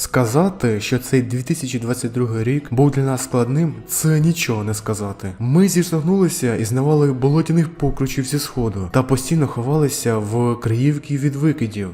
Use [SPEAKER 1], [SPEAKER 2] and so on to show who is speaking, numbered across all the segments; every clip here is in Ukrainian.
[SPEAKER 1] Сказати, що цей 2022 рік був для нас складним, це нічого не сказати. Ми зіштовхнулися із навалою болотяних покручів зі сходу та постійно ховалися в криївки від викидів.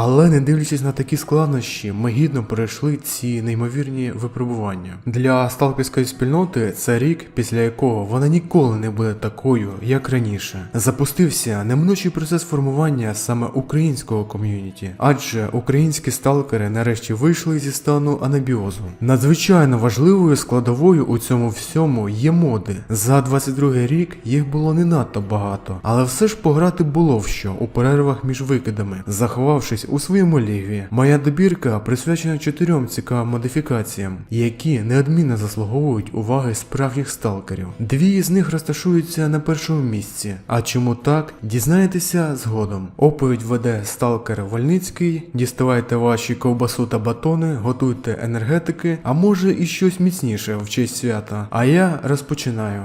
[SPEAKER 1] Але не дивлячись на такі складнощі, ми гідно пройшли ці неймовірні випробування. Для сталкерської спільноти це рік, після якого вона ніколи не буде такою, як раніше. Запустився неминучий процес формування саме українського ком'юніті, адже українські сталкери нарешті вийшли зі стану анабіозу. Надзвичайно важливою складовою у цьому всьому є моди. За 22 рік їх було не надто багато, але все ж пограти було в що у перервах між викидами, заховавшись у своєму лігві. Моя добірка присвячена чотирьом цікавим модифікаціям, які неодмінно заслуговують уваги справжніх сталкерів. Дві з них розташуються на першому місці. А чому так, дізнаєтеся згодом. Оповідь веде сталкер Вольницький. Діставайте ваші ковбасу та батони, готуйте енергетики, а може і щось міцніше в честь свята. А я розпочинаю.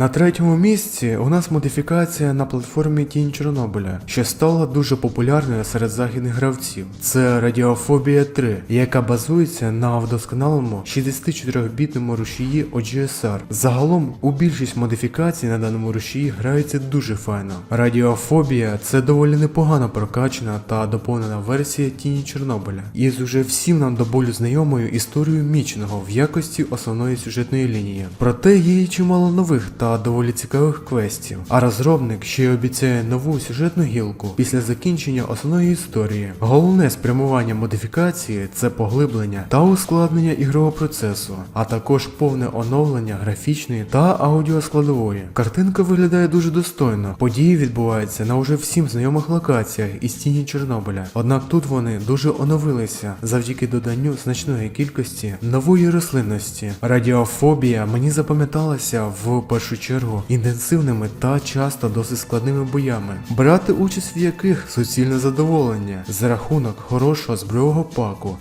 [SPEAKER 1] На третьому місці у нас модифікація на платформі Тінь Чорнобиля, що стала дуже популярною серед західних гравців. Це Радіофобія 3, яка базується на вдосконаленому 64-бітному рушії OGSR. Загалом у більшість модифікацій на даному рушії граються дуже файно. Радіофобія це доволі непогано прокачана та доповнена версія Тіні Чорнобиля, із уже всім нам до болю знайомою історією мічного в якості основної сюжетної лінії. Проте є і чимало нових та доволі цікавих квестів. А розробник ще й обіцяє нову сюжетну гілку після закінчення основної історії. Головне спрямування модифікації це поглиблення та ускладнення ігрового процесу, а також повне оновлення графічної та аудіоскладової. Картинка виглядає дуже достойно. Події відбуваються на уже всім знайомих локаціях із тіні Чорнобиля. Однак тут вони дуже оновилися завдяки доданню значної кількості нової рослинності. Радіофобія мені запам'яталася в першу чергу інтенсивними та часто досить складними боями, брати участь в яких суцільне задоволення за рахунок хорошого збройового паку.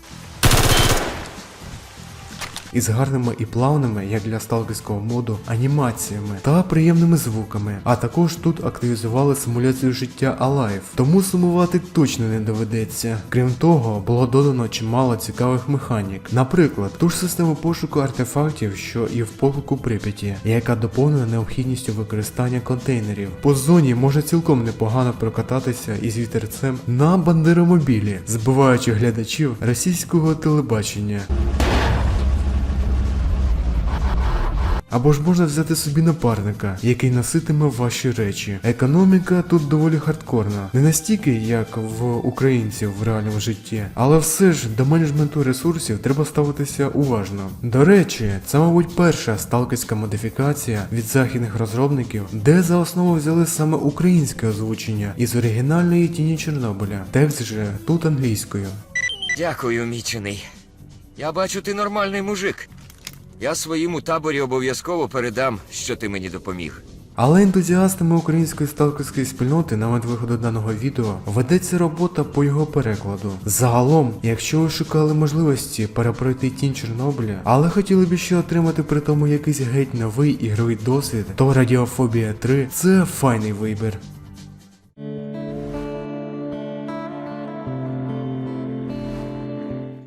[SPEAKER 1] Із гарними і плавними, як для сталкерського моду, анімаціями та приємними звуками. А також тут активізували симуляцію життя Alive, тому сумувати точно не доведеться. Крім того, було додано чимало цікавих механік. Наприклад, ту ж систему пошуку артефактів, що і в полку Прип'яті, яка доповнена необхідністю використання контейнерів. По зоні може цілком непогано прокататися із вітерцем на бандеромобілі, збиваючи глядачів російського телебачення. Або ж можна взяти собі напарника, який носитиме ваші речі. Економіка тут доволі хардкорна, не настільки, як в українців в реальному житті, але все ж до менеджменту ресурсів треба ставитися уважно. До речі, це, мабуть, перша сталкерська модифікація від західних розробників, де за основу взяли саме українське озвучення із оригінальної тіні Чорнобиля. Текст же тут англійською.
[SPEAKER 2] Дякую, мічений. Я бачу, ти нормальний мужик. Я своїм таборі обов'язково передам, що ти мені допоміг.
[SPEAKER 1] Але ентузіастами української сталкерської спільноти на момент виходу даного відео ведеться робота по його перекладу. Загалом, якщо ви шукали можливості перепройти тінь Чорнобиля, але хотіли б ще отримати при тому якийсь геть новий ігровий досвід, то Радіофобія 3 це файний вибір.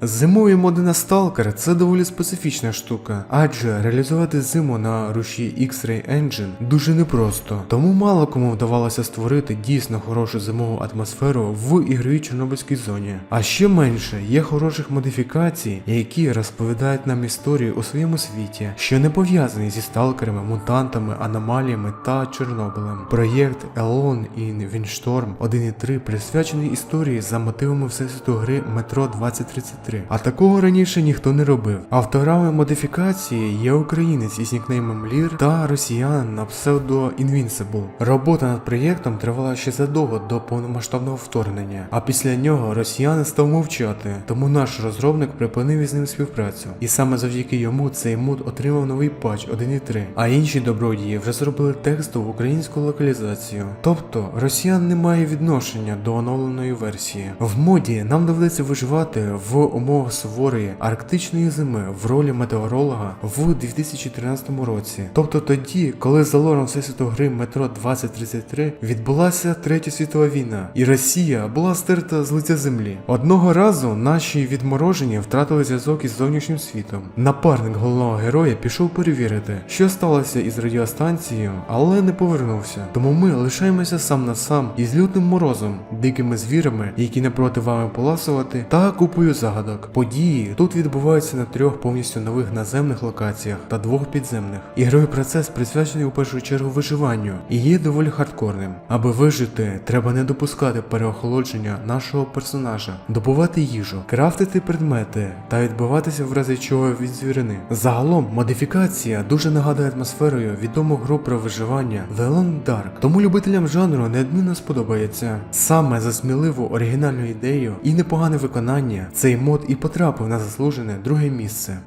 [SPEAKER 1] Зимові моди на Stalker це доволі специфічна штука, адже реалізувати зиму на руші X-Ray Engine дуже непросто, тому мало кому вдавалося створити дійсно хорошу зимову атмосферу в ігровій Чорнобильській зоні. А ще менше є хороших модифікацій, які розповідають нам історію у своєму світі, що не пов'язані зі сталкерами, мутантами, аномаліями та Чорнобилем. Проєкт Alone in Windstorm 1.3 присвячений історії за мотивами всесвіту гри Метро 2033. А такого раніше ніхто не робив. Авторами модифікації є українець із нікнеймом Лір та росіян на псевдо Invincible. Робота над проєктом тривала ще задовго до повномасштабного вторгнення, а після нього росіяни став мовчати, тому наш розробник припинив із ним співпрацю. І саме завдяки йому цей мод отримав новий патч 1.3, а інші добродії вже зробили текстову українську локалізацію. Тобто росіян не має відношення до оновленої версії. В моді нам доведеться виживати в умовах суворої арктичної зими в ролі метеоролога в 2013 році. Тобто тоді, коли за лором всесвіту гри метро 2033 відбулася третя світова війна, і Росія була стерта з лиця землі. Одного разу наші відморожені втратили зв'язок із зовнішнім світом. Напарник головного героя пішов перевірити, що сталося із радіостанцією, але не повернувся. Тому ми лишаємося сам на сам із лютим морозом, дикими звірами, які не проти вами поласувати, та купою загадок. Події тут відбуваються на трьох повністю нових наземних локаціях та двох підземних. Ігровий процес присвячений у першу чергу виживанню і є доволі хардкорним. Аби вижити, треба не допускати переохолодження нашого персонажа, добувати їжу, крафтити предмети та відбиватися в разі чого від звірини. Загалом модифікація дуже нагадує атмосферою відому гру про виживання The Long Dark, тому любителям жанру неодмінно сподобається. Саме за сміливу оригінальну ідею і непогане виконання цей мод і потрапив на заслужене друге місце.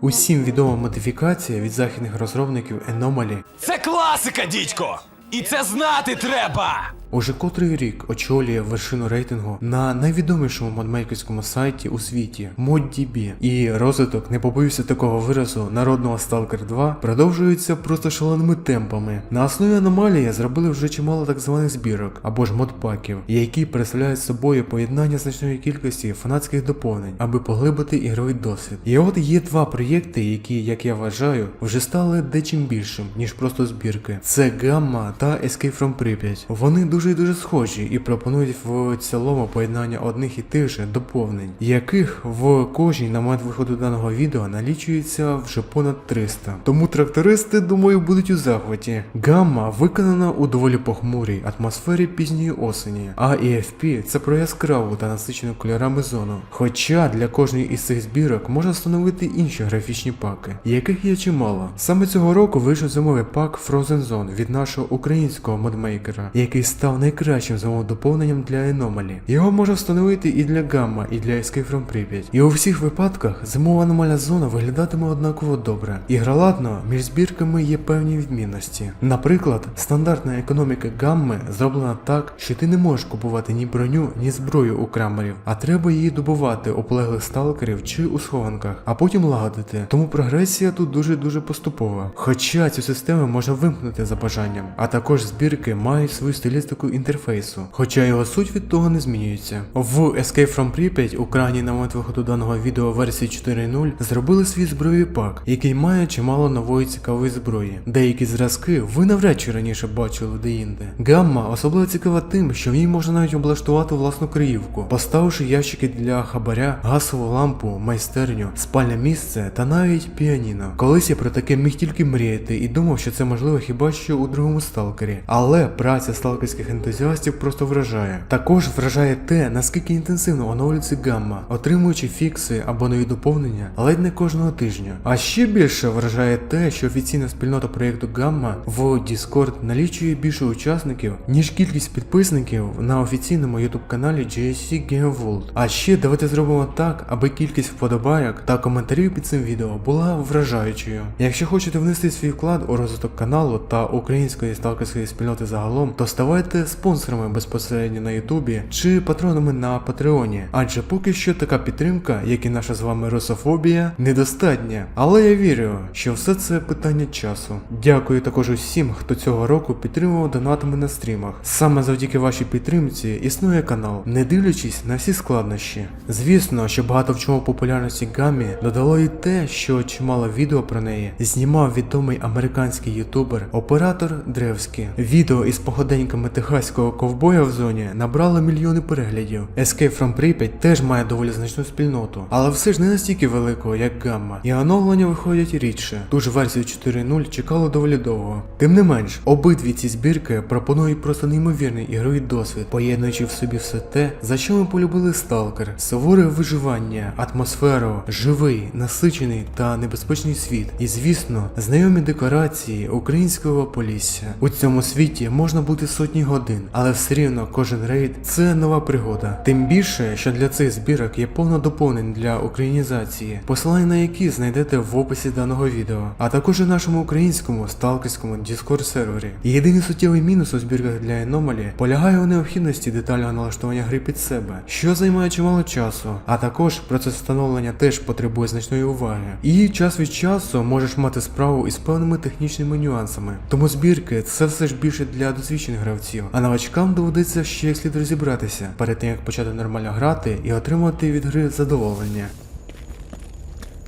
[SPEAKER 1] Усім відома модифікація від західних розробників Anomaly
[SPEAKER 3] Це класика, дідько! І це знати треба!
[SPEAKER 1] Уже котрий рік очолює вершину рейтингу на найвідомішому модмейкерському сайті у світі ModDB. І розвиток, не побоюся такого виразу, народного Stalker 2 продовжується просто шаленими темпами. На основі аномалії зробили вже чимало так званих збірок або ж модпаків, які представляють собою поєднання значної кількості фанатських доповнень, аби поглибити ігровий досвід. І от є два проєкти, які, як я вважаю, вже стали дечим більшим, ніж просто збірки. Це Gamma та Escape from Pripyat. Вони дуже і дуже схожі і пропонують в цілому поєднання одних і тих же доповнень, яких в кожній на момент виходу даного відео налічується вже понад 300. Тому трактористи, думаю, будуть у захваті. Гамма виконана у доволі похмурій атмосфері пізньої осені, а EFP це про яскраву та насичену кольорами зону. Хоча для кожної із цих збірок можна встановити інші графічні паки, яких є чимало. Саме цього року вийшов зимовий пак Frozen Zone від нашого українського модмейкера, який став найкращим зимовим доповненням для Anomaly. Його можна встановити і для Gamma, і для Escape from Pripyat. І у всіх випадках зимова аномальна зона виглядатиме однаково добре. Ігроладно між збірками є певні відмінності. Наприклад, стандартна економіка гамми зроблена так, що ти не можеш купувати ні броню, ні зброю у крамерів, а треба її добувати у полеглих сталкерів чи у схованках, а потім лагодити. Тому прогресія тут дуже дуже поступова. Хоча цю систему можна вимкнути за бажанням, а також збірки мають свою стилістику інтерфейсу, хоча його суть від того не змінюється. В Escape from Pripyat у крайній на момент виходу даного відео версії 4.0 зробили свій збройовий пак, який має чимало нової цікавої зброї. Деякі зразки ви навряд чи раніше бачили деінде. Гамма особливо цікава тим, що в ній можна навіть облаштувати власну криївку, поставивши ящики для хабаря, газову лампу, майстерню, спальне місце та навіть піаніно. Колись я про таке міг тільки мріяти і думав, що це можливо хіба що у другому сталкері. Але праця сталкерських ентузіастів просто вражає. Також вражає те, наскільки інтенсивно оновлюється гамма, отримуючи фікси або нові доповнення ледь не кожного тижня. А ще більше вражає те, що офіційна спільнота проєкту Gamma в Discord налічує більше учасників, ніж кількість підписників на офіційному YouTube каналі GSC GameWorld. А ще давайте зробимо так, аби кількість вподобайок та коментарів під цим відео була вражаючою. Якщо хочете внести свій вклад у розвиток каналу та української сталкерської спільноти загалом, то ставайте спонсорами безпосередньо на Ютубі чи патронами на Патреоні. Адже поки що така підтримка, як і наша з вами русофобія, недостатня. Але я вірю, що все це питання часу. Дякую також усім, хто цього року підтримував донатами на стрімах. Саме завдяки вашій підтримці існує канал, не дивлячись на всі складнощі. Звісно, що багато в чому популярності гамі додало і те, що чимало відео про неї знімав відомий американський ютубер оператор Древський. Відео із походеньками техаського ковбоя в зоні набрало мільйони переглядів. Escape from Pripyat теж має доволі значну спільноту, але все ж не настільки великого, як гамма, і оновлення виходять рідше. Ту ж версію 4.0 чекало доволі довго. Тим не менш, обидві ці збірки пропонують просто неймовірний ігровий досвід, поєднуючи в собі все те, за що ми полюбили сталкер, суворе виживання, атмосферу, живий, насичений та небезпечний світ, і звісно, знайомі декорації українського полісся. У цьому світі можна бути сотні годин, але все рівно кожен рейд це нова пригода. Тим більше, що для цих збірок є повно доповнень для українізації, посилання на які знайдете в описі даного відео, а також у нашому українському сталкерському Discord сервері. Єдиний суттєвий мінус у збірках для Anomaly полягає у необхідності детального налаштування гри під себе, що займає чимало часу, а також процес встановлення теж потребує значної уваги. І час від часу можеш мати справу із певними технічними нюансами. Тому збірки це все ж більше для досвідчених гравців, а новачкам доведеться ще як слід розібратися перед тим як почати нормально грати і отримати від гри задоволення.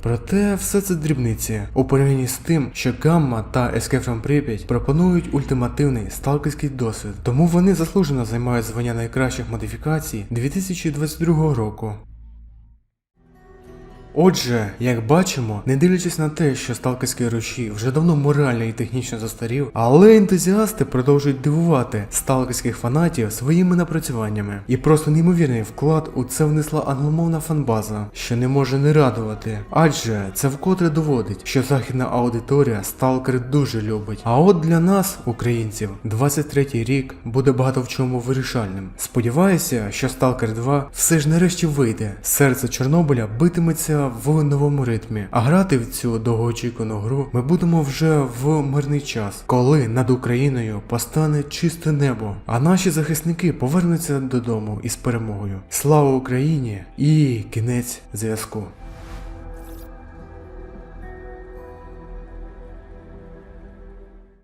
[SPEAKER 1] Проте все це дрібниці у порівнянні з тим, що Гамма та Escape from Pripyat пропонують ультимативний сталкерський досвід, тому вони заслужено займають звання найкращих модифікацій 2022 року. Отже, як бачимо, не дивлячись на те, що сталкерський рушій вже давно морально і технічно застарів, але ентузіасти продовжують дивувати сталкерських фанатів своїми напрацюваннями. І просто неймовірний вклад у це внесла англомовна фанбаза, що не може не радувати. Адже це вкотре доводить, що західна аудиторія сталкер дуже любить. А от для нас, українців, 23-й рік буде багато в чому вирішальним. Сподіваюся, що Stalker 2 все ж нарешті вийде. Серце Чорнобиля битиметься в новому ритмі. А грати в цю довгоочікувану гру ми будемо вже в мирний час, коли над Україною постане чисте небо, а наші захисники повернуться додому із перемогою. Слава Україні і кінець зв'язку.